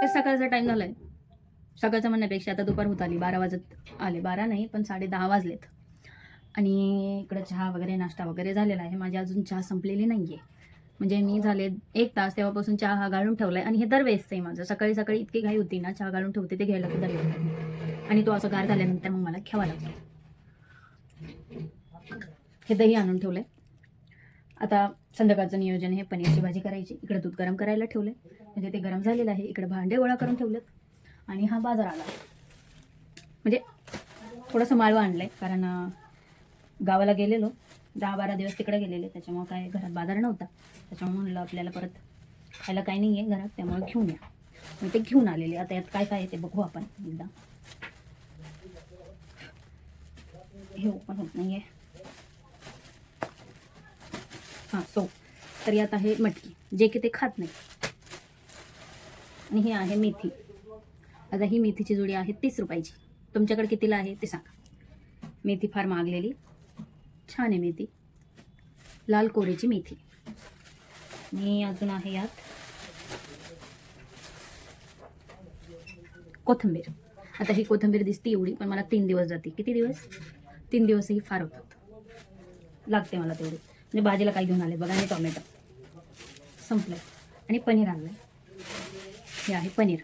तर सकाळचा टाईम झालाय. सकाळचं म्हणण्यापेक्षा आता दुपार होत आली. बारा वाजत आले. बारा नाही पण साडे दहा वाजलेत. आणि इकडं चहा वगैरे नाश्ता वगैरे झालेला आहे. माझी अजून चहा संपलेली नाही आहे म्हणजे मी झाले एक तास तेव्हापासून चहा हा गाळून ठेवला आहे आणि हे दरवेळेसचं आहे माझं. सकाळी सकाळी इतकी घाई होती ना चहा गाळून ठेवते ते घ्यायला दरवेळेस. आणि तो असं गार झाल्यानंतर मग मला घ्यावा लागतो. हे दही आणून ठेवलंय. आता संध्याकाळचं नियोजन हे पनीरची भाजी करायची. इकडं दूध गरम करायला ठेवले म्हणजे ते गरम झालेलं आहे इकडे भांडे गोळा करून ठेवलेत आणि हा बाजार आला. म्हणजे थोडंसं माळवा आणलं आहे कारण गावाला गेलेलो. दहा बारा दिवस तिकडे गेलेले त्याच्यामुळं काय घरात बाजार नव्हता. त्याच्यामुळे म्हणलं आपल्याला परत खायला काही नाही आहे घरात त्यामुळे घेऊन या. मग ते घेऊन आलेले. आता यात काय काय आहे ते बघू आपण एकदा. हे ओपन होत नाही आहे हां सो तर यात आहे मटकी. जे की ते खात नाही आणि ही आहे मेथी. आता ही मेथीची जोडी आहे तीस रुपयाची. तुमच्याकडे कितीला आहे ते सांगा. मेथी फार मागलेली. छान आहे मेथी. लाल कोरेची मेथी. आणि अजून आहे यात कोथिंबीर. आता ही कोथिंबीर दिसते एवढी पण मला तीन दिवस जाते. किती दिवस? तीन दिवसही फार होतात. लागते मला तेवढी. म्हणजे भाजीला काय घेऊन आले? बघा आणि टोमॅटो. संपलं आणि पनीर आणलं हे आहे पनीर.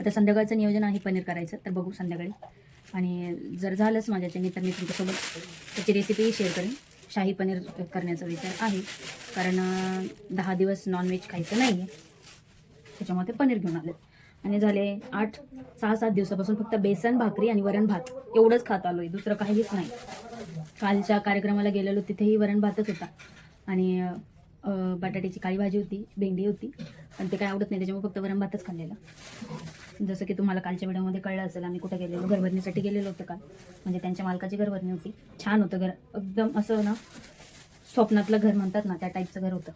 आता संध्याकाळचं नियोजन आहे पनीर करायचं तर बघू संध्याकाळी. आणि जर झालंच माझ्याच्याने तर मी तुमच्यासोबत त्याची रेसिपीही शेअर करेन. शाही पनीर करण्याचा विचार आहे. कारण दहा दिवस नॉनव्हेज खायचं नाही आहे त्याच्यामुळे ते पनीर घेऊन आले आणि झाले आठ सहा सात दिवसापासून फक्त बेसन भाकरी आणि वरण भात. एवढंच खात आलो आहे दुसरं काहीच नाही. कालच्या कार्यक्रमाला गेलेलो तिथेही वरण भातच होता. आणि बटाट्याची काळी भाजी होती भेंडी होती. पण ते काय आवडत नाही त्याच्यामुळे फक्त वरण भातच खाल्लेला. जसं की तुम्हाला कालच्या व्हिडिओमध्ये कळलं असेल आम्ही कुठे गेलेलो? घरभरणीसाठी गेलेलो होतो काल. म्हणजे त्यांच्या मालकाची घरभरणी होती. छान होतं घर. एकदम असं ना स्वप्नातलं घर म्हणतात ना त्या टाईपचं घर होतं.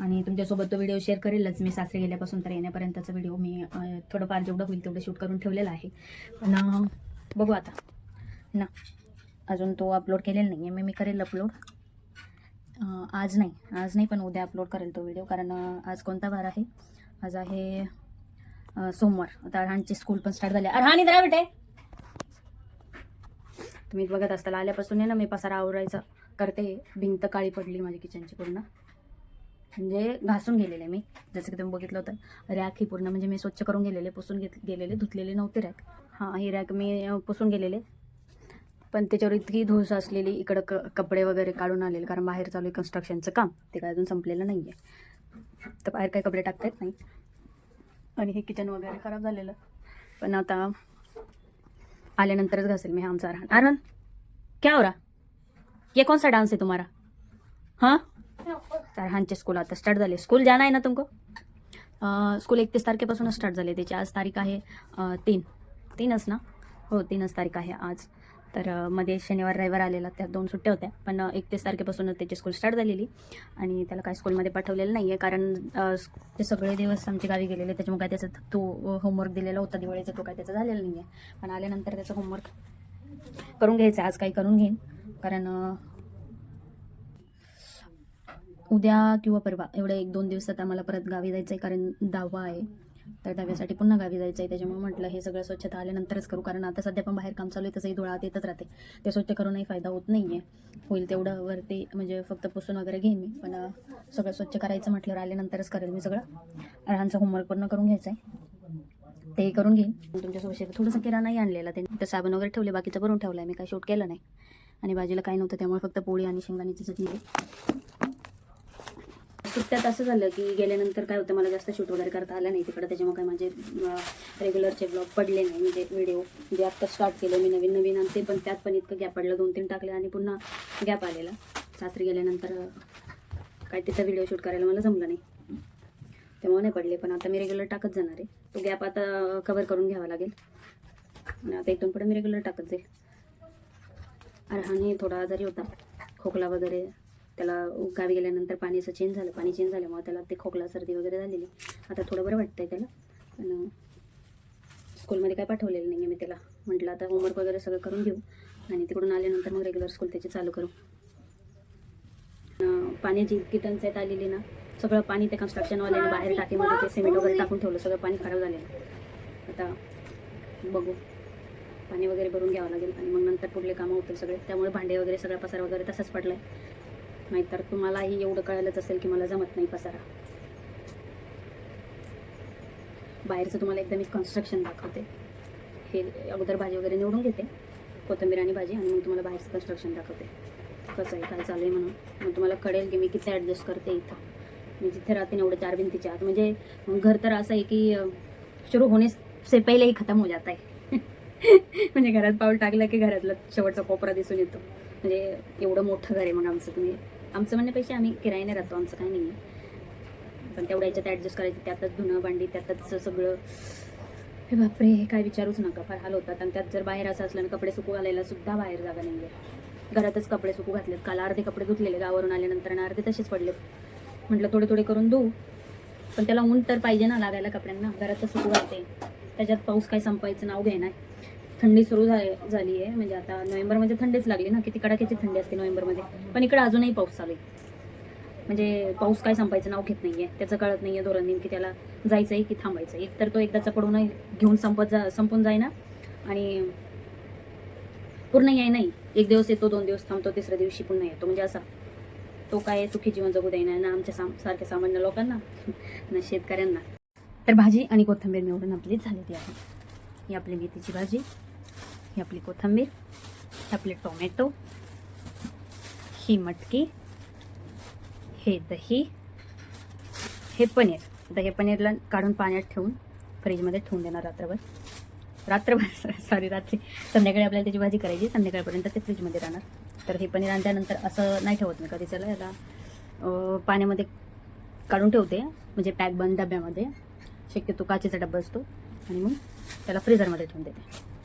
आणि तुमच्यासोबत तो व्हिडिओ शेअर करेलच. मी सासरी गेल्यापासून तर येण्यापर्यंतचा व्हिडिओ मी थोडंफार जेवढं होईल तेवढं शूट करून ठेवलेला आहे. पण बघू आता. ना अजून तो अपलोड केलेला नाही आहे मी मी करेल अपलोड आज नाही. आज नाही पण उद्या अपलोड करेल तो व्हिडिओ कारण आज कोणता वार आहे? आज आहे सोमवार. आता अरहानची स्कूल पण स्टार्ट झाली. अरहान इधर बेटे. तुम्ही बघत असताल आल्यापासून आहे ना मी पसारा आवरायचा. करते. भिंत काळी पडली माझी किचनची पूर्ण. म्हणजे घासून गेलेले मी. जसं की तुम्ही बघितलं होतं. रॅक ही पूर्ण म्हणजे मी स्वच्छ करून गेलेले पुसून घेत गेलेले धुतलेले नव्हते रॅक. हां ही रॅक मी पुसून गेलेले. पण त्याच्यावर इतकी धूस असलेली इकडं क कपडे वगैरे काढून आलेले कारण बाहेर चालू आहे कन्स्ट्रक्शनचं काम. ते काय अजून संपलेलं नाही आहे तर बाहेर काही कपडे टाकता येत नाही. आणि हे किचन वगैरे खराब झालेलं. पण आता आल्यानंतरच घासेल मी हा आमचा आरहन आरहन क्या हो रहा? ये कौन सा डान्स है तुम्हारा? हां? अरहानचे स्कूल आता स्टार्ट झाले. स्कूल जाना आहे ना तुमको? स्कूल एकतीस तारखेपासूनच स्टार्ट झाले. त्याची आज तारीख आहे तीन. तीनच ना? हो तीनच तारीख आहे आज. तर मध्ये शनिवार रविवार आलेला त्या दोन सुट्ट्या होत्या. पण एकतीस तारखेपासूनच त्याची स्कूल स्टार्ट झालेली. आणि त्याला काय स्कूलमध्ये पाठवलेलं नाही आहे कारण ते सगळे दिवस आमच्या गावी गेलेले. त्याच्यामुळे काय त्याचा तो होमवर्क दिलेला होता दिवाळीचा. तो काय त्याचा झालेला नाही आहे पण आल्यानंतर त्याचं होमवर्क करून घ्यायचं आज काही करून घेईन. कारण उद्या किंवा परवा एवढ्या एक दोन दिवसात आम्हाला परत गावी जायचं आहे कारण दहावा आहे. तर दहाव्यासाठी पुन्हा गावी जायचं आहे त्याच्यामुळे म्हटलं हे सगळं स्वच्छता आल्यानंतरच करू कारण आता सध्या पण बाहेर काम चालू आहे तसंही धुळा येतच राहते. ते स्वच्छ करूनही फायदा होत नाही आहे होईल तेवढं वरती म्हणजे फक्त पुसून वगैरे घेईन मी पण सगळं स्वच्छ करायचं म्हटल्यावर आल्यानंतरच करेल मी सगळं. अरहानचं होमवर्क पूर्ण करून घ्यायचं आहे ते करून घेईन. तुमच्यासोबत शेअर थोडंसं किराणाही आणलेला ते तर साबण वगैरे ठेवले बाकीचं भरून ठेवलं आहे मी काय शूट केलं नाही. आणि भाजीला काही नव्हतं त्यामुळे फक्त पोळी आणि शेंगदाण्याची चटणी सुट्ट्यात असं झालं की गेल्यानंतर काय होतं मला जास्त शूट वगैरे करता आलं नाही तिकडं. त्याच्यामुळे काय माझे रेग्युलरचे ब्लॉग पडले नाही. म्हणजे व्हिडिओ जे आत्ता स्टार्ट केलं मी नवीन नवीन आणि ते पण त्यात पण इतकं गॅप पडलं. दोन तीन टाकले आणि पुन्हा गॅप आलेला. सासरी गेल्यानंतर काय तिथं व्हिडिओ शूट करायला मला जमलं नाही. त्यामुळे नाही पडले. पण आता मी रेग्युलर टाकत जाणार आहे. तो गॅप आता कवर करून घ्यावा लागेल. आणि आता इथून पुढे मी रेग्युलर टाकत जाईल. अरहाने थोडा आजारी होता. खोकला वगैरे त्याला गावी गेल्यानंतर पाणी असं चेंज झालं पाणी चेंज झाल्यामुळे त्याला ते खोकला सर्दी वगैरे झालेली. आता थोडं बरं वाटतंय त्याला. पण स्कूलमध्ये काय पाठवलेलं नाही आहे मी त्याला. म्हटलं आता होमवर्क वगैरे सगळं करून घेऊ. आणि तिकडून आल्यानंतर मग रेग्युलर स्कूल त्याची चालू करू. पाण्याची इतकी टंचाईत आलेली ना सगळं पाणी ते कन्स्ट्रक्शनवाल्याने बाहेर टाकीमध्ये ते सिमेंट वगैरे टाकून ठेवलं सगळं पाणी खराब झालेलं. आता बघू. पाणी वगैरे भरून घ्यावं लागेल. आणि मग नंतर पुढले कामं होतील सगळे. त्यामुळे भांडे वगैरे सगळा पसारा वगैरे तसंच पडलाय. नाहीतर तुम्हालाही एवढं कळायलाच असेल की मला जमत नाही पसारा. बाहेरचं तुम्हाला एकदा मी कन्स्ट्रक्शन दाखवते. हे अगोदर भाजी वगैरे निवडून घेते कोथिंबीर आणि भाजी आणि मग तुम्हाला बाहेरचं कन्स्ट्रक्शन दाखवते. कसं आहे काय चालू आहे म्हणून. मग तुम्हाला कळेल की मी किती ॲडजस्ट करते इथं. मी जिथे राहते ना एवढं चार भिंतीच्या आत. म्हणजे घर तर असं आहे की सुरू होणे से पहिलेही खतम हो जात आहे. म्हणजे घरात पाऊल टाकलं की घरातला शेवटचा कोपरा दिसून येतो. म्हणजे एवढं मोठं घर आहे मग आमचं तुम्ही आमचं म्हणण्यापेक्षा आम्ही किरायाने राहतो आमचं काही नाही आहे पण तेवढ्या याच्यात ॲडजस्ट करायचं त्यातच धुणं भांडी त्यातच सगळं. हे बापरे हे काय विचारूच नका फार हाल होतात. आणि त्यात जर बाहेर असं असलं कपडे सुकू घालायला सुद्धा बाहेर जागा नाही आहे घरातच कपडे सुकू घातलेत. काल अर्धे कपडे धुतलेले गावावरून आल्यानंतर आणि अर्धे तसेच पडले म्हटलं थोडे थोडे करून धुऊ. पण त्याला ऊन तर पाहिजे ना लागायला कपड्यांना. घरातच सुकू घालते. त्याच्यात पाऊस काय संपायचं नाव घेणार थंडी सुरू झाली झाली आहे म्हणजे आता नोव्हेंबरमध्ये थंडीच लागली ना किती कडाक्याची थंडी असते नोव्हेंबरमध्ये. पण इकडे अजूनही पाऊस चालू आहे. म्हणजे पाऊस काय संपायचं नाव घेत नाही आहे त्याचं कळत नाही आहे धोरण नेमकी त्याला जायचं आहे की थांबायचं आहे एक तर तो एकदाचा पडून घेऊन संपत जा संपून जाईना. आणि पूर्ण याय नाही एक दिवस येतो दोन दिवस थांबतो तिसऱ्या दिवशी पुन्हा येतो. म्हणजे असा. तो काय सुखी जीवन जगू देणार ना आमच्या साम सारख्या सामान्य लोकांना ना शेतकऱ्यांना. तर भाजी आणि कोथिंबीर निवडून आपली झालेली आहे. ही आपली मेथीची भाजी. ही आपली कोथिंबीर हे आपले टोमॅटो ही मटकी हे दही हे पनीर. दही पनीरला काढून पाण्यात ठेवून फ्रीजमध्ये ठेवून देणार रात्रभर. रात्रभर सॉरी रात्री. संध्याकाळी आपल्याला त्याची भाजी करायची संध्याकाळपर्यंत ते फ्रीजमध्ये राहणार. तर हे पनीर आणल्यानंतर असं नाही ठेवत मी कधी. चला याला पाण्यामध्ये काढून ठेवते. म्हणजे पॅक बंद डब्यामध्ये. शक्यतो काचेचा डब्बा असतो. आणि मग त्याला फ्रीझरमध्ये ठेवून देते.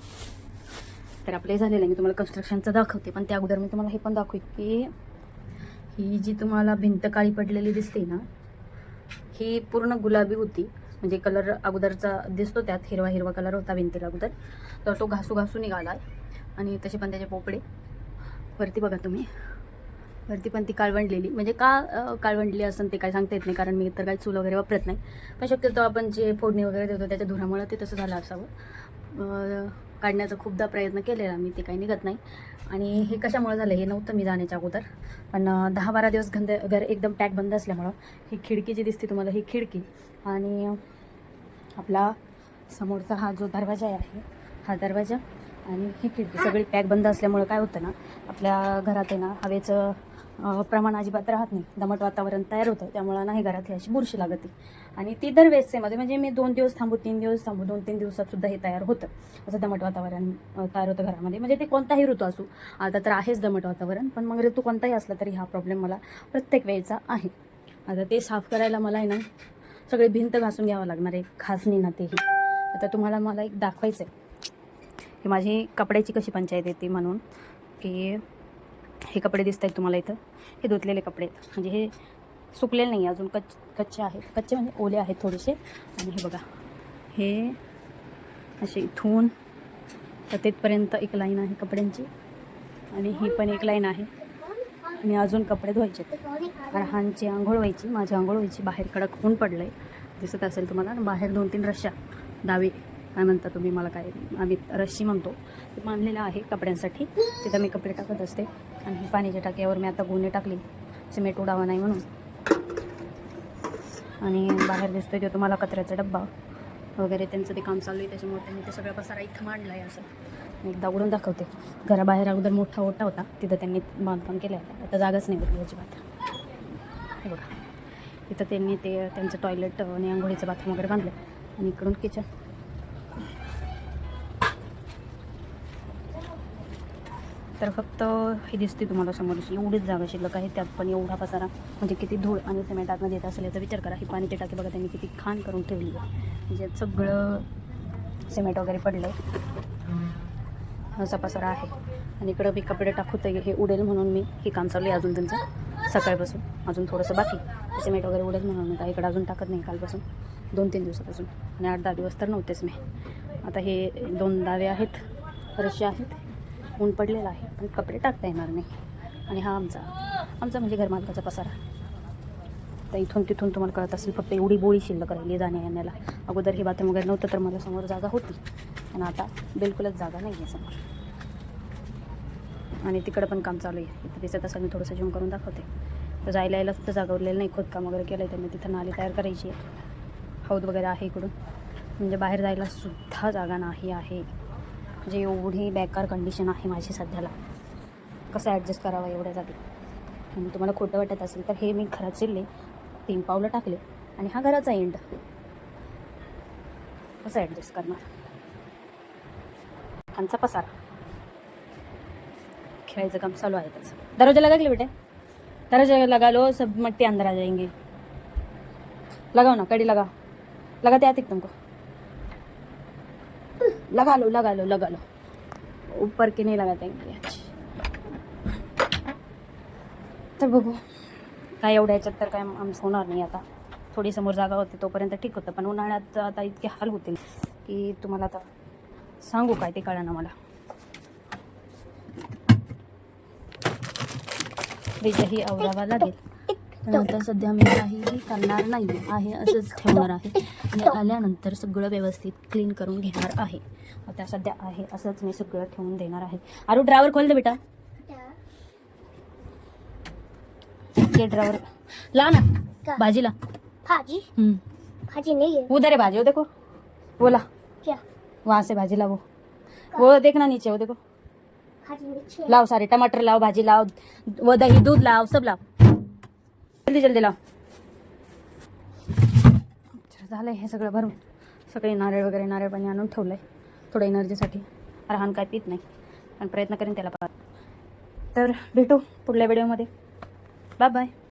तर आपलं हे झालेलं आहे. मी तुम्हाला कन्स्ट्रक्शनचं दाखवते पण त्या अगोदर मी तुम्हाला हे पण दाखवते की ही जी तुम्हाला भिंत काळी पडलेली दिसते ना ही पूर्ण गुलाबी होती. म्हणजे कलर अगोदरचा दिसतो त्यात हिरवा हिरवा कलर होता भिंतीला अगोदर. तर तो घासू घासू निघाला आणि तसे पण त्याचे पोपडे. वरती बघा तुम्ही. वरती पण ती काळवंडलेली. म्हणजे का काळवंडली असं ते काय सांगता येत नाही कारण मी तर काही चूल वगैरे वापरत नाही. पण शक्यतो आपण जे फोडणी वगैरे देतो त्याच्या धुरामुळे ते तसं झालं असावं. काढण्याचा खूपदा प्रयत्न केलेला मी ते काही निघत नाही. आणि हे कशामुळे झालं हे नव्हतं मी जाण्याच्या अगोदर. पण दहा बारा दिवस गंद घर एकदम पॅक बंद असल्यामुळं ही खिडकी जी दिसते तुम्हाला ही खिडकी आणि आपला समोरचा हा जो दरवाजा आहे हा दरवाजा आणि ही खिडकी सगळी पॅक बंद असल्यामुळं काय होतं ना आपल्या घरात आहे ना हवेचं प्रमाण अजिबात राहत नाही. दमट वातावरण तयार होतं. त्यामुळं नाही घरातली अशी बुरशी लागते आणि ती दर वेळेसमध्ये म्हणजे मी दोन दिवस थांबू तीन दिवस थांबू दोन तीन दिवसात सुद्धा हे तयार होतं. असं दमट वातावरण तयार होतं घरामध्ये. म्हणजे ते कोणताही ऋतू असू आता तर आहेच दमट वातावरण पण मग ऋतू कोणताही असला तरी हा प्रॉब्लेम मला प्रत्येक वेळेचा आहे. आता ते साफ करायला मला आहे ना सगळे भिंत घासून घ्यावं लागणार आहे. घासणी ना तेही. आता तुम्हाला मला एक दाखवायचं आहे की माझी कपड्याची कशी पंचायत येते म्हणून की हे कपडे दिसत आहेत तुम्हाला इथं. हे धुतलेले कपडे आहेत. म्हणजे हे सुकलेले नाही अजून कच कच्चे आहेत. कच्चे म्हणजे ओले आहेत थोडेसे. आणि हे बघा हे असे इथून तर तिथपर्यंत एक लाईन आहे कपड्यांची. आणि ही पण एक लाईन आहे. आणि अजून कपडे धुवायचे कारण आंघोळ व्हायची माझी आंघोळ व्हायची बाहेर कडक ऊन पडलं आहे दिसत असेल तुम्हाला बाहेर दोन तीन रश्या दावे. काय म्हणता तुम्ही मला काय आम्ही रश्शी म्हणतो ते बांधलेलं आहे कपड्यांसाठी. तिथं मी कपडे टाकत असते. आणि पाण्याच्या टाक्यावर मी आता गुन्हे टाकली. सिमेंट उडावा नाही म्हणून. आणि बाहेर दिसतोय तो तुम्हाला कचऱ्याचा डब्बा वगैरे त्यांचं ते काम चालू आहे त्याच्यामुळे त्यांनी ते सगळा पसारा इथं मांडला आहे असं. मी एकदा उडून दाखवते. घराबाहेर अगोदर मोठा ओटा होता. तिथं त्यांनी बांधकाम केलं आहे आता जागाच नाही बघली अजिबात. हे बघा. तिथं त्यांनी ते त्यांचं टॉयलेट आणि आंघोळीचं बाथरूम वगैरे बांधलं आणि इकडून किचन तर फक्त हे दिसते तुम्हाला समोर एवढीच जागा शिल्लक आहे त्यात पण एवढा पसारा. म्हणजे किती धूळ आणि सिमेंट आतमध्ये येत असेल याचा विचार करा. ही पाणी ते टाकी बघा त्यांनी किती खाण करून ठेवली आहे. म्हणजे सगळं सिमेंट वगैरे पडलं आहे असा पसारा आहे. आणि इकडं मी कपडे टाकूत हे उडेल म्हणून मी हे काम चालू आहे अजून त्यांचं. सकाळपासून. अजून थोडंसं बाकी. सिमेंट वगैरे उडेल म्हणून मी काय इकडं अजून टाकत नाही कालपासून. दोन तीन दिवसापासून. आणि आठ दहा दिवस तर नव्हतेच मी. आता हे दोन दावे आहेत. रश्या आहेत. ऊन पडलेलं आहे पण कपडे टाकता येणार नाही. आणि हा आमचा आमचा म्हणजे घरमालकाचा पसारा. तर इथून तिथून तुम्हाला कळत असेल फक्त एवढी बोळी शिल्लक राहिली जाण्या येण्याला अगोदर हे बाथरूम वगैरे नव्हतं तर मला समोर जागा होती. पण आता बिलकुलच जागा नाही आहे समोर. आणि तिकडं पण काम चालू आहे. इथं दिसत असं मी थोडंसं जेवण करून दाखवते. तर जायला यायला सुद्धा जागा उरलेलं नाही खोदकाम वगैरे केलं आहे त्यांनी तिथं नाली तयार करायची आहे. हौद वगैरे आहे इकडून. म्हणजे बाहेर जायला सुद्धा जागा नाही आहे. म्हणजे एवढी बेकार कंडिशन आहे माझी सध्याला. कसं ॲडजस्ट करावं एवढ्या जागी आणि तुम्हाला खोटं वाटत असेल तर हे मी घरात शिरले तीन पावलं टाकले आणि हा घराचा एंड कसं ॲडजस्ट करणार? त्यांचा पसारा. खेळायचं काम चालू आहे त्याचं. दरवाजा लगा के बेटे? दरवाजा लगा लो सब मट्टी अंदर आ जाएंगे. लगाओ ना कड़ी लगा लगाते आते तुमको लगा लो लगा लो लगा लो ऊपर के नहीं लगाते तर बघू काय एवढ्या याच्यात तर काय आमचं होणार नाही आता. थोडी समोर जागा होती तोपर्यंत ठीक होतं पण उन्हाळ्यात आता इतके हाल होतील की तुम्हाला आता सांगू काय ते कळा ना मला. फ्रीजही आवरावा लागेल. त्यानंतर सध्या मी काहीही करणार नाही आहे असंच ठेवणार आहे. आणि आल्यानंतर सगळं व्यवस्थित क्लीन करून घेणार आहे. आता सध्या आहे असंच मी सगळं ठेवून देणार आहे. आरू ड्रायव्हर खोल दे बेटा. ये ड्राइवर ला ना क्या? भाजी? भाजी नहीं है उधर है भाजी वो देखो. वो ला क्या? वहाँ से भाजी ला वो वो देखना नीचे वो देखो. है। लाओ सारे टमाटर लाओ भाजी लाओ वो दही दूध लाओ सब लाओ जल्दी जल्दी लाव झालं आहे हे सगळं भरून. सगळे नारळ वगैरे नारळ पाणी आणून ठेवलं आहे थोडं एनर्जीसाठी. राहण काय पित नाही. पण प्रयत्न करेन त्याला पा तर भेटू पुढल्या व्हिडिओमध्ये. Bye bye.